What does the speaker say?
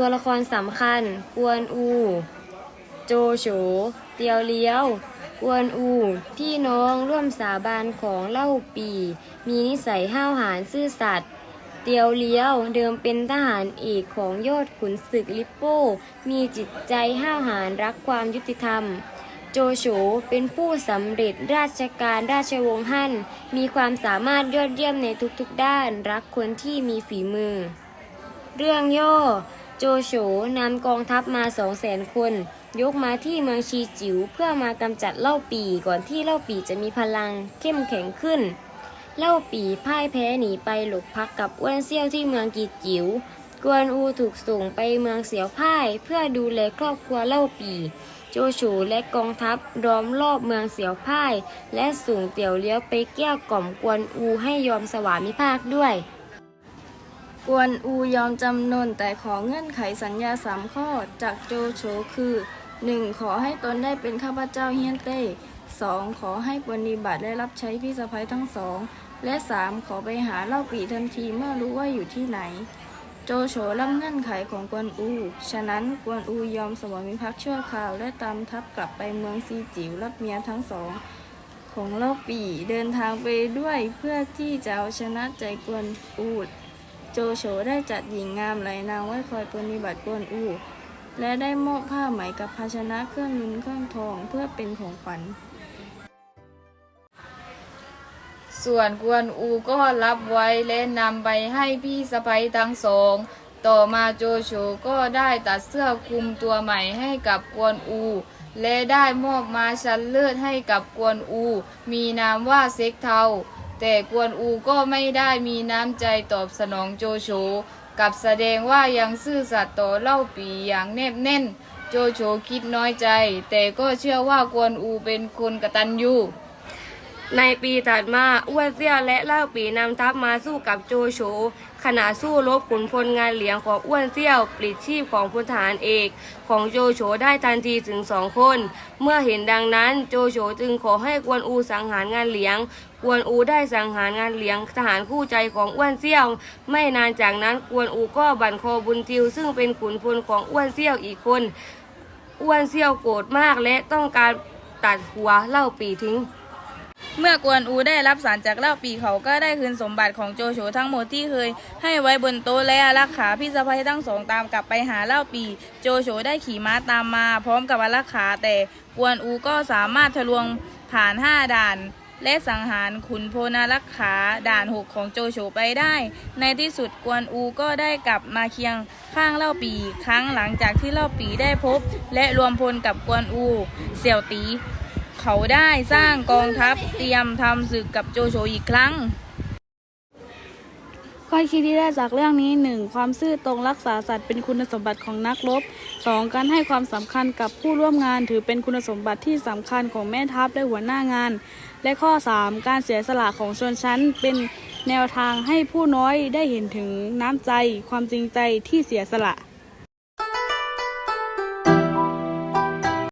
ตัวละครสำคัญ กวนอู โจโฉ เตียวเลี้ยว กวนอู พี่น้องร่วมสาบานของเล่าปี มีนิสัยห้าวหาญซื่อสัตย์เตียวเลี้ยวเดิมเป็นทหารเอกของยอดขุนศึกลิปโป้ มีจิตใจห้าวหาญรักความยุติธรรม โจโฉเป็นผู้สำเร็จราชการราชวงศ์ฮั่น มีความสามารถยอดเยี่ยมในทุกๆด้าน รักคนที่มีฝีมือ เรื่องย่อ โจโฉนำกองทัพมาสองแสนคน ยกมาที่เมืองชีจิ๋วเพื่อมากำจัดเล่าปีก่อนที่เล่าปีจะมีพลังเข้มแข็งขึ้น เล่าปีพ่ายแพ้หนีไปหลบพักกับอ้วนเซี่ยวที่เมืองกีจิ๋วกวนอูถูกส่งไปเมืองเสียวพ่ายเพื่อดูแลครอบครัวเล่าปี โจโฉและกองทัพล้อมรอบเมืองเสียวพ่าย และส่งเตี่ยวเลี้ยวไปเกี้ยกล่อมกวนอูให้ยอมสวามิภักดิ์ด้วย กวนอูยอมจำนนแต่ขอเงื่อนไขสัญญาสามข้อจากโจโฉคือ 1. ขอให้ตนได้เป็นข้าพเจ้าเฮียนเต้ 2. ขอให้ปฏิบัติได้รับใช้พี่สะพ้ยทั้งสอง และ 3. ขอไปหาเล่าปีทันทีเมื่อรู้ว่าอยู่ที่ไหน โจโฉรับเงื่อนไขของกวนอู ฉะนั้นกวนอูยอมสวามิภักดิ์ชั่วคราวและตามทัพกลับไปเมืองซีจิ๋วรับเมียทั้งสองของเล่าปีเดินทางไปด้วยเพื่อที่จะเอาชนะใจกวนอู จโฉได้จัดหญิงงามหลายนางไว้คอยปฏิบัติกวนอูและได้มอบผ้าไหมกับภาชนะเครื่องเงินเครื่องทองเพื่อเป็นของขวัญ ส่วนกวนอูก็รับไว้และนำไปให้พี่สะใภ้ทั้งสอง ต่อมาโจโฉก็ได้ตัดเสื้อคลุมตัวใหม่ให้กับกวนอู และได้มอบมาชั้นเลือดให้กับกวนอู มีนามว่าเซ็กเทา แต่กวนอูก็ไม่ได้มีน้ำใจตอบสนองโจโฉกับแสดงว่ายังซื่อสัตย์ต่อเล่าปีอย่างแนบแน่น โจโฉคิดน้อยใจ แต่ก็เชื่อว่ากวนอูเป็นคนกระตันยู ในปีถัดมาอ้วนเซี่ยวและเล่าปีนำทัพมาสู้กับโจโฉขณะสู้รบขุนพลงานเหลียงของอ้วนเซี่ยวปลิดชีพของพลทหารเอก ของโจโฉได้ทันทีถึงสองคน เมื่อเห็นดังนั้นโจโฉจึงขอให้กวนอูสังหารงานเหลียง กวนอูได้สังหารงานเหลียงทหารคู่ใจของอ้วนเซี่ยว ไม่นานจากนั้นกวนอูก็บั่นคอบุญทิว ซึ่งเป็นขุนพลของอ้วนเซี่ยวอีกคน อ้วนเซี่ยวโกรธมากและต้องการตัดหัวเล่าปีทิ้ง เมื่อกวนอูได้รับสารจากเล่าปีเขาก็ได้คืนสมบัติของโจโฉทั้งหมดที่เคย ให้ไว้บนโต๊ะและรักขาพี่สะพ้ยทั้งสองตามกลับไปหาเล่าปี โจโฉได้ขี่ม้าตามมา พร้อมกับรักขาแต่กวนอูก็สามารถทะลวงผ่านห้าด่านและสังหารขุนพลอารักขาด่านหกของโจโฉไปได้ ในที่สุดกวนอูก็ได้กลับมาเคียงข้างเล่าปี ครั้งหลังจากที่เล่าปีได้พบ และรวมพลกับกวนอู เสี่ยวตี เขาได้สร้างกองทัพเตรียมทำศึกกับโจโฉอีกครั้งข้อคิดที่ได้จากเรื่องนี้ 1. ความซื่อตรงรักษาสัตว์เป็นคุณสมบัติของนักรบ 2. การให้ความสำคัญกับผู้ร่วมงานถือเป็นคุณสมบัติที่สำคัญของแม่ทัพและหัวหน้างาน และข้อ 3. การเสียสละของชนชั้นเป็นแนวทางให้ผู้น้อยได้เห็นถึงน้ำใจ ความจริงใจที่เสียสละ